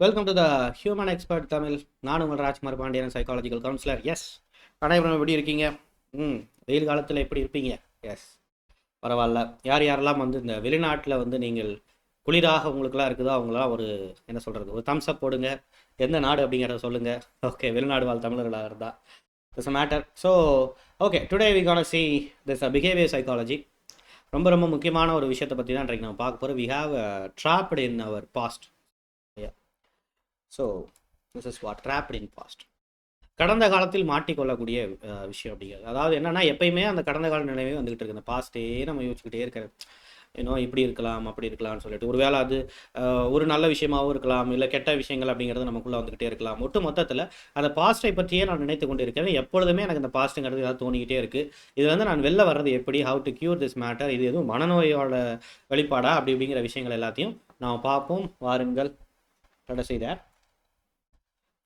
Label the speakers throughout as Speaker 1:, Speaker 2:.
Speaker 1: Welcome to the human expert Tamil நான் உங்கள் Rajkumar Pandian psychological counsellor as அனைவரும் எப்படி இருக்கீங்க? ம். வெயில் காலத்தில் எப்படி இருப்பீங்க? எஸ் பரவாயில்ல. யார் யாரெல்லாம் வந்து இந்த வெளிநாட்டில் வந்து நீங்கள் குளிராக உங்களுக்குலாம் இருக்குதோ அவங்களாம் ஒரு என்ன சொல்கிறது ஒரு தம்ஸ் அப் போடுங்க. எந்த நாடு அப்படிங்கிறத சொல்லுங்கள் ஓகே வெளிநாடு வாழ் தமிழர்களாக இருந்தால் it's a matter so okay today we can see this a behaviour psychology ரொம்ப ரொம்ப முக்கியமான ஒரு விஷயத்தை பற்றி தான் இன்றைக்கு நம்ம பார்க்க போகிறோம் we have trapped in our past so this is what trapped in past கடந்த காலத்தில் மாட்டிக்கொள்ளக்கூடிய விஷயம் அப்படிங்கிறது. அதாவது என்னன்னா எப்பயுமே அந்த கடந்த கால நினைவே வந்துகிட்டு இருக்கு. இந்த பாஸ்ட்டே நம்ம யோசிச்சுக்கிட்டே இருக்கிற இன்னும் இப்படி இருக்கலாம் அப்படி இருக்கலாம்னு சொல்லிட்டு. ஒருவேளை அது ஒரு நல்ல விஷயமாவும் இருக்கலாம் இல்லை கெட்ட விஷயங்கள் அப்படிங்கிறது நமக்குள்ளே வந்துகிட்டே இருக்கலாம். ஒட்டு மொத்தத்தில் அந்த பாஸ்ட்டை பற்றியே நான் நினைத்து கொண்டு இருக்கிறேன் எப்பொழுதுமே எனக்கு இந்த பாஸ்ட்டுங்கிறது ஏதாவது தோணிக்கிட்டே இருக்குது இது வந்து நான் வெளில வர்றது எப்படி how to cure this matter இது எதுவும் மனநோயோட வெளிப்பாடா? அப்படி அப்படிங்கிற விஷயங்கள் எல்லாத்தையும் நாம் பார்ப்போம். வாருங்கள். தடை செய்தேன்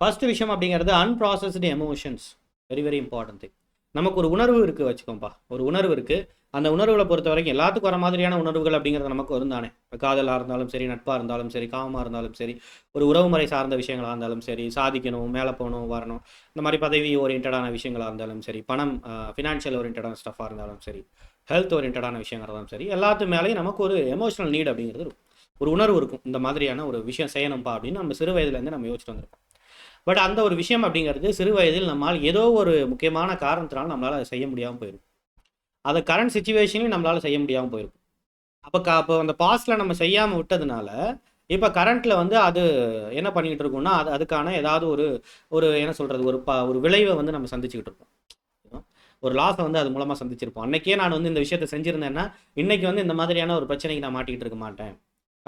Speaker 1: ஃபர்ஸ்ட் விஷயம் அப்படிங்கிறது unprocessed emotions very very important thing நமக்கு ஒரு உணர்வு இருக்குது வச்சுக்கோப்பா ஒரு உணர்வு இருக்குது அந்த உணர்வுகளை பொறுத்த வரைக்கும் எல்லாத்துக்கும் வர மாதிரியான உணர்வுகள் அப்படிங்கிறது நமக்கு வரும் தானே இப்போ காதலாக இருந்தாலும் சரி நட்பாக இருந்தாலும் சரி காமமாக இருந்தாலும் சரி ஒரு உறவுமுறை சார்ந்த விஷயங்களாக இருந்தாலும் சரி சாதிக்கணும் மேலே போகணும் வரணும் இந்த மாதிரி பதவி ஓரியன்டான விஷயங்களாக இருந்தாலும் சரி பணம் ஃபினான்ஷியல் ஓரியன்டான ஸ்டஃபாக இருந்தாலும் சரி ஹெல்த் ஓரியன்டான விஷயங்கள் இருந்தாலும் சரி எல்லாத்து மேலேயும் நமக்கு ஒரு எமோஷனல் நீட் அப்படிங்கிறது இருக்கும். ஒரு உணர்வு இருக்கும். இந்த மாதிரியான ஒரு விஷயம் செய்யணும்ப்பா அப்படின்னு நம்ம சிறு வயதுலேருந்து நம்ம யோசிச்சுட்டு வந்திருப்போம் பட் அந்த ஒரு விஷயம் அப்படிங்கிறது சிறு வயதில் நம்மால் ஏதோ ஒரு முக்கியமான காரணத்தினால நம்மளால் அதை செய்ய முடியாமல் போயிருக்கும் அதை கரண்ட் சுச்சுவேஷன்லையும் நம்மளால் செய்ய முடியாமல் போயிருக்கும் அப்போ க அப்போ அந்த பாஸ்டில் நம்ம செய்யாமல் விட்டதுனால இப்போ கரண்ட்டில் வந்து அது என்ன பண்ணிக்கிட்டு இருக்கோம்னா அது அதுக்கான ஏதாவது ஒரு ஒரு என்ன சொல்கிறது ஒரு ப ஒரு விளைவை வந்து நம்ம சந்திச்சுக்கிட்டு இருப்போம். ஒரு லாஸை வந்து அது மூலமாக சந்திச்சிருப்போம். அன்னைக்கே நான் வந்து இந்த விஷயத்தை செஞ்சுருந்தேன்னா இன்றைக்கி வந்து இந்த மாதிரியான ஒரு பிரச்சனைக்கு நான் மாட்டிக்கிட்டு இருக்க மாட்டேன்.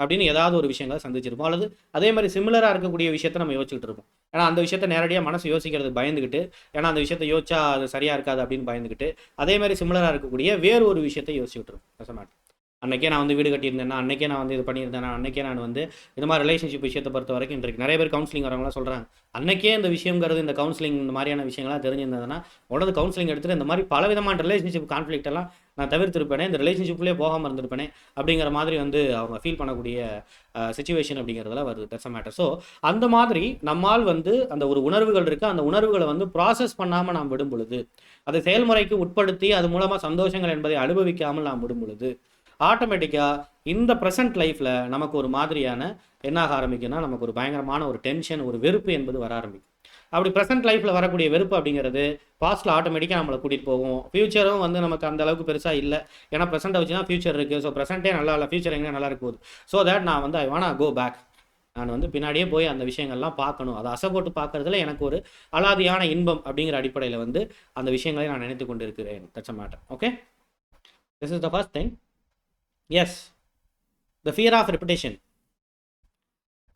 Speaker 1: அப்படின்னு ஏதாவது ஒரு விஷயங்களை சந்திச்சிருப்போம். அல்லது அதே மாதிரி சிமிலராக இருக்கக்கூடிய விஷயத்த நம்ம யோசிச்சுட்டு இருப்போம். ஏன்னா அந்த விஷயத்த நேரடியாக மனசு யோசிக்கிறது பயந்துக்கிட்டு ஏன்னா அந்த விஷயத்த யோசிச்சா அது சரியா இருக்காது அப்படின்னு பயந்துக்கிட்டு அதே மாதிரி சிமிலராக இருக்கக்கூடிய வேறு ஒரு விஷயத்தை யோசிச்சுட்டு இருப்போம். அன்றைக்கே நான் வந்து வீடு கட்டியிருந்தேன்னா அன்றைக்கே நான் வந்து இது பண்ணியிருந்தேன்னா அன்றைக்கே நான் வந்து இந்த மாதிரி ரிலேஷன்ஷிப் விஷயத்தை பொறுத்த வரைக்கும் இன்றைக்கு நிறைய பேர் கவுன்சிலிங் வரவங்களாம் சொல்கிறாங்க அன்றைக்கே இந்த விஷயங்கிறது இந்த கவுன்சிலிங் இந்த மாதிரியான விஷயங்கள்லாம் தெரிஞ்சிருந்ததுன்னா உடனே கவுன்சிலிங் எடுத்துகிட்டு இந்த மாதிரி பல விதமான ரிலேஷன்ஷிப் கான்ஃப்ளிக்ட் எல்லாம் நான் தவிர்த்திருப்பேனே இந்த ரிலேஷன்ஷிப்லேயே போகாமல் இருந்திருப்பேனே அப்படிங்கிற மாதிரி வந்து அவங்க ஃபீல் பண்ணக்கூடிய சுச்சுவேஷன் அப்படிங்கிறதுல வருது. தட்ஸ் மேட்டர் ஸோ அந்த மாதிரி நம்மால் வந்து அந்த ஒரு உணர்வுகள் இருக்குது அந்த உணர்வுகளை வந்து ப்ராசஸ் பண்ணாமல் நாம் விடும் பொழுது அதை செயல்முறைக்கு உட்படுத்தி அது மூலமாக சந்தோஷங்கள் என்பதை அனுபவிக்காமல் நாம் விடும் பொழுது ஆட்டோமேட்டிக்காக இந்த ப்ரெசன்ட் லைஃப்பில் நமக்கு ஒரு மாதிரியான என்னாக ஆரம்பிக்குன்னா நமக்கு ஒரு பயங்கரமான ஒரு டென்ஷன் ஒரு வெறுப்பு என்பது வர ஆரம்பிக்கும். அப்படி ப்ரெசென்ட் லைஃப்பில் வரக்கூடிய வெறுப்பு அப்படிங்கிறது பாஸ்ட்டில் ஆட்டோமேட்டிக்காக நம்மளை கூட்டிகிட்டு போகும். ஃபியூச்சரும் வந்து நமக்கு அந்த அளவுக்கு பெருசாக இல்லை. ஏன்னா ப்ரெசென்ட்டை வச்சு தான் ஃபியூச்சர் இருக்குது ஸோ ப்ரெசென்ட்டே நல்லா இல்லை ஃபியூச்சர் எங்கே நல்லா இருக்கும் ஸோ தட் நான் வந்து ஐ வானா கோ பேக் நான் வந்து பின்னாடியே போய் அந்த விஷயங்கள்லாம் பார்க்கணும். அதை அசைப்போட்டு பார்க்குறதுல பார்க்கறதுல எனக்கு ஒரு அலாதியான இன்பம் அப்படிங்கிற அடிப்படையில் வந்து அந்த விஷயங்களை நான் நினைத்து கொண்டு இருக்கிறேன் that's matter okay this is the first thing as the fear of reputation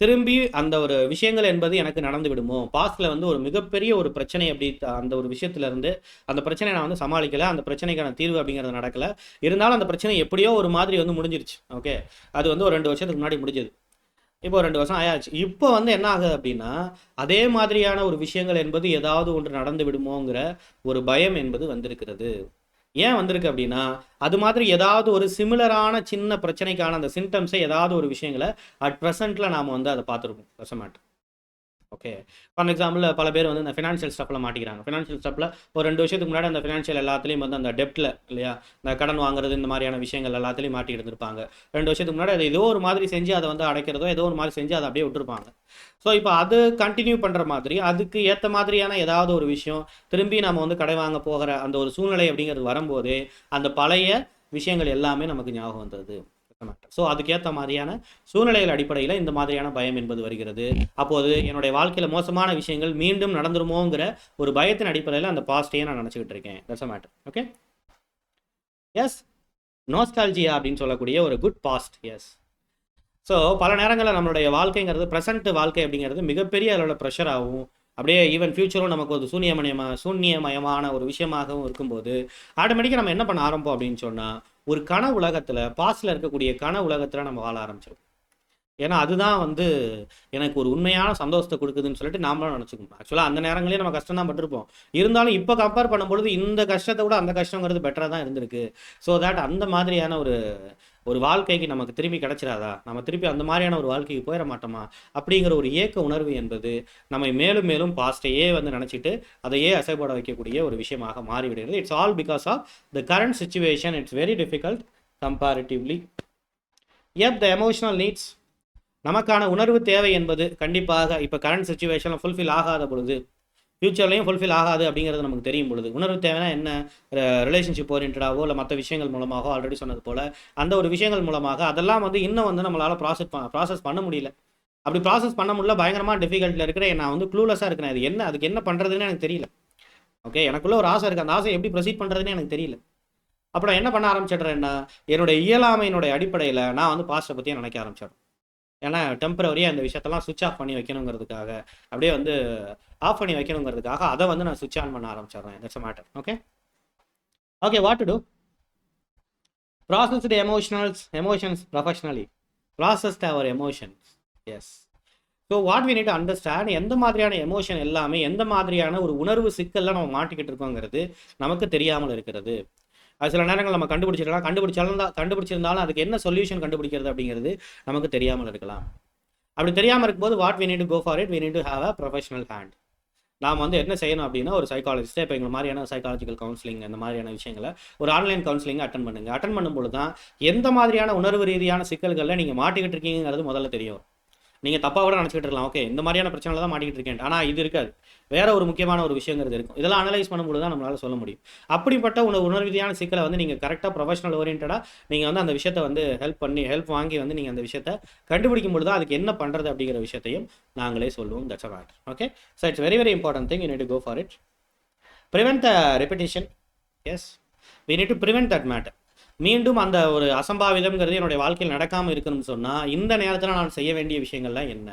Speaker 1: திரும்பி அந்த ஒரு விஷயங்கள் என்பது எனக்கு நடந்து விடுமோ? பாஸ்டில் வந்து ஒரு மிகப்பெரிய ஒரு பிரச்சனை அப்படி அந்த ஒரு விஷயத்துலேருந்து அந்த பிரச்சனையை நான் வந்து சமாளிக்கலை. அந்த பிரச்சனைக்கான தீர்வு அப்படிங்கிறது நடக்கலை. இருந்தாலும் அந்த பிரச்சனை எப்படியோ ஒரு மாதிரி வந்து முடிஞ்சிருச்சு. ஓகே அது வந்து ஒரு ரெண்டு வருஷத்துக்கு முன்னாடி முடிஞ்சது. இப்போ ரெண்டு வருஷம் ஆயாச்சு. இப்போ வந்து என்ன ஆகுது அப்படின்னா அதே மாதிரியான ஒரு விஷயங்கள் என்பது ஏதாவது ஒன்று நடந்து விடுமோங்கிற ஒரு பயம் என்பது வந்திருக்கிறது. ஏன் வந்திருக்கு அப்படின்னா அது மாதிரி ஏதாவது ஒரு சிமிலரான சின்ன பிரச்சனைக்கான அந்த சிம்டம்ஸை ஏதாவது ஒரு விஷயங்களை அட் ப்ரெசென்ட்டில் நாம் வந்து அதை பார்த்துருப்போம் பிரசமாட் ஓகே ஃபார் எக்ஸாம்பிள் பல பேர் வந்து இந்த ஃபினான்ஷியல் ஸ்டப்பில் மாட்டிக்கிறாங்க. ஃபினான்ஷியல் ஸ்டப்பில் ஒரு ரெண்டு வருஷத்துக்கு முன்னாடி அந்த ஃபினான்ஷியல் எல்லாத்துலேயும் வந்து அந்த டெப்ட்டில் இல்லையா? இந்த கடன் வாங்குறது இந்த மாதிரியான விஷயங்கள் எல்லாத்துலேயும் மாட்டி இருந்திருப்பாங்க. ரெண்டு வருஷத்துக்கு முன்னாடி அதை ஏதோ ஒரு மாதிரி செஞ்சு அதை வந்து அடைக்கிறதோ ஏதோ ஒரு மாதிரி செஞ்சு அதை அப்படியே விட்டுருப்பாங்க. ஸோ இப்போ அது கண்டினியூ பண்ணுற மாதிரி அதுக்கு ஏற்ற மாதிரியான ஏதாவது ஒரு விஷயம் திரும்பி நம்ம வந்து கடை வாங்க போகிற அந்த ஒரு சூழ்நிலை அப்படிங்கிறது வரும்போது அந்த பழைய விஷயங்கள் எல்லாமே நமக்கு ஞாபகம் வந்தது. ஸோ அதுக்கேற்ற மாதிரியான சூழ்நிலைகள் அடிப்படையில் இந்த மாதிரியான பயம் என்பது வருகிறது. அப்போது என்னுடைய வாழ்க்கையில் மோசமான விஷயங்கள் மீண்டும் நடந்துருமோங்கிற ஒரு பயத்தின் அடிப்படையில் அந்த பாஸ்டையே நான் நினச்சிக்கிட்டு இருக்கேன். That's matter okay as nostalgia அப்படின்னு சொல்லக்கூடிய ஒரு குட் பாஸ்ட் எஸ் ஸோ பல நேரங்களில் நம்மளுடைய வாழ்க்கைங்கிறது ப்ரெசன்ட் வாழ்க்கை அப்படிங்கிறது மிகப்பெரிய அளவில் ப்ரெஷராகவும் அப்படியே ஈவன் ஃபியூச்சரும் நமக்கு ஒரு சூன்யமயமா சூன்யமயமான ஒரு விஷயமாகவும் இருக்கும்போது ஆட்டோமேட்டிக்காக நம்ம என்ன பண்ண ஆரம்பம் அப்படின்னு சொன்னால் ஒரு கன உலகத்தில் பாஸ்டில் இருக்கக்கூடிய கன உலகத்தில் நம்ம வாழ ஆரம்பிச்சிடும் ஏன்னா அதுதான் வந்து எனக்கு ஒரு உண்மையான சந்தோஷத்தை கொடுக்குதுன்னு சொல்லிட்டு நாமளும் நினச்சிக்கணும். ஆக்சுவலாக அந்த நேரங்களே நம்ம கஷ்டம் தான் பட்டிருப்போம். இருந்தாலும் இப்போ கம்பேர் பண்ணும்பொழுது இந்த கஷ்டத்தை விட அந்த கஷ்டங்கிறது பெட்டராக தான் இருந்திருக்கு. ஸோ தட் அந்த மாதிரியான ஒரு ஒரு வாழ்க்கைக்கு நமக்கு திரும்பி கிடைச்சிடாதா நம்ம திருப்பி அந்த மாதிரியான ஒரு வாழ்க்கைக்கு போயிட மாட்டோமா? அப்படிங்கிற ஒரு ஏக்க உணர்வு என்பது நம்மை மேலும் மேலும் பாஸ்டையே வந்து நினச்சிட்டு அதையே அசைப்பட வைக்கக்கூடிய ஒரு விஷயமாக மாறிவிடுகிறது. It's all because of the current situation it's very difficult comparatively if the emotional needs நமக்கான உணர்வு தேவை என்பது கண்டிப்பாக இப்போ கரண்ட் சுச்சுவேஷனில் ஃபுல்ஃபில் ஆகாத பொழுது ஃப்யூச்சர்லையும் ஃபுல்ஃபில் ஆகாது அப்படிங்கிறது நமக்கு தெரியும் பொழுது. உணர்வு தேவைன்னா என்ன? ரிலேஷன்ஷிப் ஓரியன்டாவோ இல்லை மற்ற விஷயங்கள் மூலமாகவோ ஆல்ரெடி சொன்னது போல் அந்த ஒரு விஷயங்கள் மூலமாக அதெல்லாம் வந்து இன்னும் வந்து நம்மளால் ப்ராசஸ் ப்ராசஸ் பண்ண முடியல. அப்படி ப்ராசஸ் பண்ண முடியல பயங்கரமாக டிஃபிகல்ட்டில் இருக்கிறேன் நான் வந்து க்ளூலெஸ்ஸாக இருக்கிறேன். அது என்ன அதுக்கு என்ன பண்ணுறதுன்னு எனக்கு தெரியல. ஓகே எனக்குள்ள ஒரு ஆசை இருக்குது அந்த ஆசை எப்படி ப்ரொசீட் பண்ணுறதுன்னு எனக்கு தெரியல. அப்புறம் என்ன பண்ண ஆரம்பிச்சிடுறேன்னா என்னுடைய இயலாமையினுடைய அடிப்படையில் நான் வந்து பாஸ்ட்டை பற்றியே நினைக்க ஆரம்பிச்சிடுறேன். ஏன்னா டெம்பரவரியாக இந்த விஷயத்தெல்லாம் சுவிச் ஆஃப் பண்ணி வைக்கணுங்கிறதுக்காக அப்படியே வந்து ஆஃப் பண்ணி வைக்கணுங்கிறதுக்காக அதை வந்து நான் சுவிச் ஆன் பண்ண ஆரம்பிச்சிடுறேன். That's matter okay okay what to do processed emotionals emotions professionally processed our emotions as so what we need understand எந்த மாதிரியான எமோஷன் எல்லாமே எந்த மாதிரியான ஒரு உணர்வு சிக்கலில் நம்ம மாட்டிக்கிட்டு இருக்கோங்கிறது நமக்கு தெரியாமல் இருக்கிறது. அது சில நேரங்கள் நம்ம கண்டுபிடிச்சிருக்கலாம் கண்டுபிடிச்சாலும் தான் கண்டுபிடிச்சிருந்தாலும் அதுக்கு என்ன சொல்யூஷன் கண்டுபிடிக்கிறது அப்படிங்கிறது நமக்கு தெரியாமல் இருக்கலாம். அப்படி தெரியாமல் இருக்கும்போது what we need to go for it we need to have a professional hand நாம் வந்து என்ன செய்யணும் அப்படின்னா ஒரு சைக்காலஜிஸ்ட்டை இப்போ எங்கள் மாதிரியான சைக்காலஜிக்கல் கவுன்சிலிங் இந்த மாதிரியான விஷயங்களை ஒரு ஆன்லைன் கவுன்சிலிங் அட்டன் பண்ணுங்க. அட்டன் பண்ணும்போது தான் எந்த மாதிரியான உணர்வு ரீதியான சிக்கல்களில் நீங்கள் மாட்டிக்கிட்டு இருக்கீங்கிறது முதல்ல தெரியும். நீங்கள் தப்பாக கூட நினச்சிக்கிட்டு இருக்கலாம். ஓகே இந்த மாதிரியான பிரச்சனை தான் மாட்டிக்கிட்டு இருக்கேன் ஆனால் இது இருக்காது. வேற ஒரு முக்கியமான ஒரு விஷயங்கிறது இருக்கும். இதெல்லாம் அனலைஸ் பண்ணும்போது தான் நம்மளால சொல்ல முடியும். அப்படிப்பட்ட உணவு உணர்வீதியான சிக்கலை வந்து நீங்கள் கரெக்டாக ப்ரொஃபஷனல் ஓரியன்டாக நீங்கள் வந்து அந்த விஷயத்தை வந்து ஹெல்ப் பண்ணி ஹெல்ப் வாங்கி வந்து நீங்கள் அந்த விஷயத்தை கண்டுபிடிக்கும் பொழுது அதுக்கு என்ன பண்ணுறது அப்படிங்கிற விஷயத்தையும் நாங்களே சொல்லுவோம். That's a matter okay so it's very very important thing you need to go for it prevent the repetition as we need to prevent that matter மீண்டும் அந்த ஒரு அசம்பாவிதம்ங்கிறது என்னுடைய வாழ்க்கையில் நடக்காமல் இருக்கணும்னு சொன்னால் இந்த நேரத்தில் நான் செய்ய வேண்டிய விஷயங்கள்லாம் என்ன?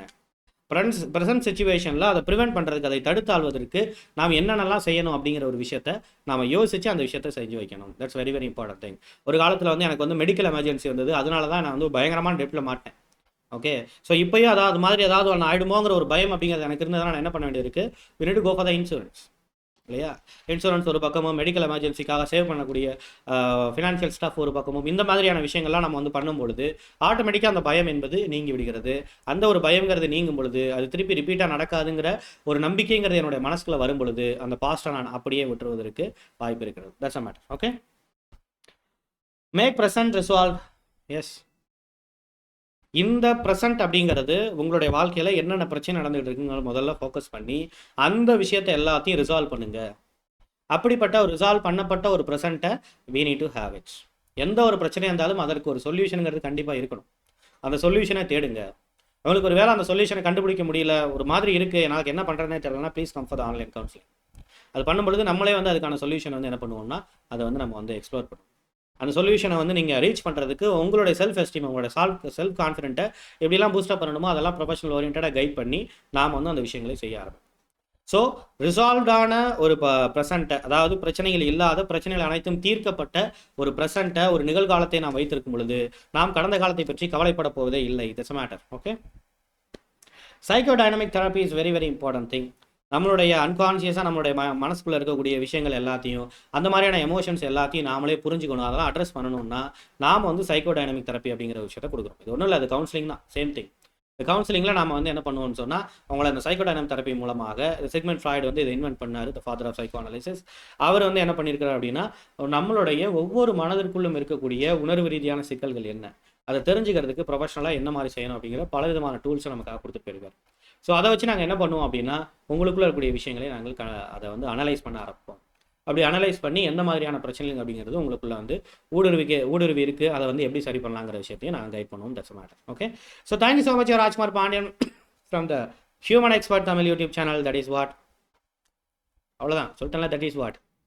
Speaker 1: ப்ரென்ஸ் ப்ரெசன்ட் சுச்சுவேஷனில் அதை ப்ரிவென்ட் பண்ணுறதுக்கு அதை தடுத்தாள்வதற்கு நாம் என்னென்னலாம் செய்யணும் அப்படிங்கிற ஒரு விஷயத்தை நாம் யோசித்து அந்த விஷயத்தை செஞ்சு வைக்கணும். That's very very important thing ஒரு காலத்தில் வந்து எனக்கு வந்து மெடிக்கல் எமர்ஜென்சி வந்தது. அதனால தான் நான் வந்து பயங்கரமான டெப்பில் மாட்டேன். ஓகே ஸோ இப்போயும் அதாவது மாதிரி ஏதாவது ஒன்று ஆயிடுமோங்கிற ஒரு பயம் அப்படிங்கிறது எனக்கு இருந்ததுனா நான் என்ன பண்ண வேண்டியிருக்கு we need go for the insurance இல்லையா? இன்சூரன்ஸ் ஒரு பக்கமும் மெடிக்கல் எமர்ஜென்சிக்காக சேவ் பண்ணக்கூடிய ஃபினான்ஷியல் ஸ்டாஃப் ஒரு பக்கமும் இந்த மாதிரியான விஷயங்கள்லாம் நம்ம வந்து பண்ணும்பொழுது ஆட்டோமேட்டிக்காக அந்த பயம் என்பது நீங்கி விடுகிறது. அந்த ஒரு பயங்கிறது நீங்கும் பொழுது அது திருப்பி ரிப்பீட்டாக நடக்காதுங்கிற ஒரு நம்பிக்கைங்கிறது என்னுடைய மனசுக்குள்ள வரும் பொழுது அந்த பாஸ்ட்டை நான் அப்படியே விட்டுருவதற்கு வாய்ப்பு இருக்கிறது. That's a matter okay make present resolve as இந்த ப்ரெசன்ட் அப்படிங்கிறது உங்களுடைய வாழ்க்கையில் என்னென்ன பிரச்சனை நடந்துகிட்டு இருக்குங்கிற முதல்ல ஃபோக்கஸ் பண்ணி அந்த விஷயத்தை எல்லாத்தையும் ரிசால்வ் பண்ணுங்க. அப்படிப்பட்ட ஒரு ரிசால்வ் பண்ணப்பட்ட ஒரு ப்ரெசண்ட்டை we need to have it எந்த ஒரு பிரச்சனையாக இருந்தாலும் அதற்கு ஒரு சொல்யூஷனுங்கிறது கண்டிப்பாக இருக்கணும். அந்த சொல்யூஷனை தேடுங்க. உங்களுக்கு ஒரு வேளை அந்த சொல்யூஷனை கண்டுபிடிக்க முடியல ஒரு மாதிரி இருக்குது எனக்கு என்ன பண்ணுறதுனே தெரியலனா please come for online counselling அது பண்ணும்பொழுது நம்மளே வந்து அதுக்கான சொல்யூஷன் வந்து என்ன பண்ணுவோம்னா அதை வந்து நம்ம வந்து எக்ஸ்ப்ளோர் பண்ணுவோம். அந்த சொல்யூஷனை வந்து நீங்கள் ரீச் பண்ணுறதுக்கு உங்களுடைய செல்ஃப் எஸ்டீம் உங்களோட சால்வ் செல்ஃப் கான்ஃபிடென்ட்டை எப்படிலாம் பூஸ்டப் பண்ணணுமோ அதெல்லாம் ப்ரொஃபஷனல் ஓரியன்டாக கைட் பண்ணி நாம் வந்து அந்த விஷயங்களை செய்ய ஆரம்பிப்போம். ஸோ ரிசால்வ்டான ஒரு ப ப்ரெசண்ட்டை அதாவது பிரச்சனைகள் இல்லாத பிரச்சனைகள் அனைத்தும் தீர்க்கப்பட்ட ஒரு ப்ரெசண்ட்டை ஒரு நிகழ்காலத்தை நாம் வைத்திருக்கும் பொழுது நாம் கடந்த காலத்தை பற்றி கவலைப்பட போவதே இல்லை. It's matter okay psychodynamic therapy is very very important thing நம்மளுடைய அன்கான்சியஸாக நம்மளுடைய ம மனசுக்குள்ளே இருக்கக்கூடிய விஷயங்கள் எல்லாத்தையும் அந்த மாதிரியான எமோஷன்ஸ் எல்லாத்தையும் நாமளே புரிஞ்சுக்கணும். அதெல்லாம் அட்ரஸ் பண்ணணும்னா நாம் வந்து சைக்கோ டைனமிக் தெரப்பி அப்படிங்கிற விஷயத்தை கொடுக்குறோம் இது ஒன்றும் இல்லை அது கவுன்சிலிங் தான். சேம் திங் இந்த கவுன்சிலிங்கில் நம்ம வந்து என்ன பண்ணுவோம்னு சொன்னால் அவங்கள அந்த சைக்கோ டைனமிக் தெரப்பி மூலமாக செக்மெண்ட் ஃப்ராய்டு வந்து இதை இன்வென்ட் பண்ணார் the father of psychoanalysis அவர் வந்து என்ன பண்ணியிருக்கிறார் அப்படின்னா நம்மளுடைய ஒவ்வொரு மனதிற்குள்ளும் இருக்கக்கூடிய உணர்வு ரீதியான சிக்கல்கள் என்ன? அதை தெரிஞ்சுக்கிறதுக்கு ப்ரொஃபஷனலாக என்ன மாதிரி செய்யணும் அப்படிங்கிற பல விதமான டூல்ஸை நமக்காக கொடுத்து போயிருக்காரு. ஸோ அதை வச்சு நாங்கள் என்ன பண்ணுவோம் அப்படின்னா உங்களுக்குள்ள இருக்கக்கூடிய விஷயங்களை நாங்கள் க அதை வந்து அனலைஸ் பண்ண ஆரம்பிப்போம். அப்படி அனலைஸ் பண்ணி எந்த மாதிரியான பிரச்சனைகள் அப்படிங்கிறது உங்களுக்குள்ள வந்து ஊடுருவிக்கு ஊடுருவி இருக்குது அதை வந்து எப்படி சரி பண்ணலாங்கிற விஷயத்தையும் நாங்கள் கைட் பண்ணுவோம் that's matter okay so thank you so much Rajkumar Pandian from the human expert Tamil YouTube channel that is what அவ்வளோதான் சொல்லிட்டேன்ல தட் இஸ் வாட்